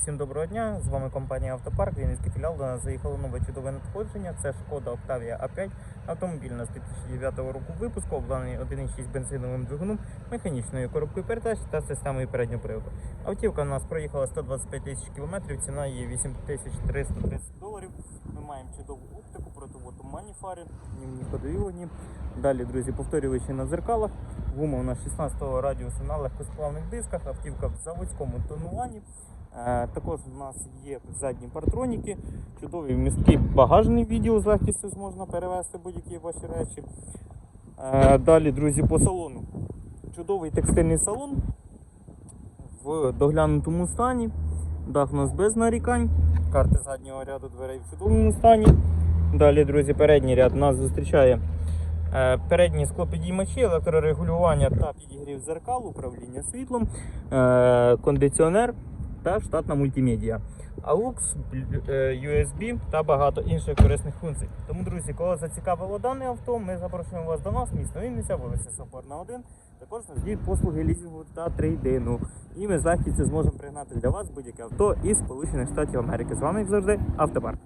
Всім доброго дня! З вами компанія Автопарк. Вінницький філіал. До нас заїхало нове чудове надходження. Це шкода Octavia A5. Автомобіль на 2009 року випуску, обладнаний 1.6 бензиновим двигуном, механічною коробкою передач та системою переднього приводу. Автівка у нас проїхала 125 тисяч кілометрів, ціна її 8330 доларів. Ми маємо чудову оптику, фари, німні ходові вогні. Далі, друзі, повторювачі на дзеркалах. Гума у нас 16-го радіусу на легкосплавних дисках, автівка в заводському тонуванні. Е, Також у нас є задні партроніки, чудовий місткий багажний відділ з легкістю зможна перевезти будь-які ваші речі. Е, Далі, друзі, по салону. Чудовий текстильний салон в доглянутому стані. Дах у нас без нарікань. Карти заднього ряду дверей в чудовому стані. Далі, друзі, передній ряд нас зустрічає е, передні склопідіймачі, електрорегулювання та підігрів зеркал, управління світлом, е, кондиціонер та штатна мультимедіа. AUX, е, USB та багато інших корисних функцій. Тому, друзі, кого зацікавило дане авто, ми запрошуємо вас до нас, місто Вінниця, вулиця Соборна 1. Також нас послуги лізінгу та трейдину. І ми з легкістю зможемо пригнати для вас будь-яке авто із Сполучених Штатів Америки. З вами, як завжди, Автопарк.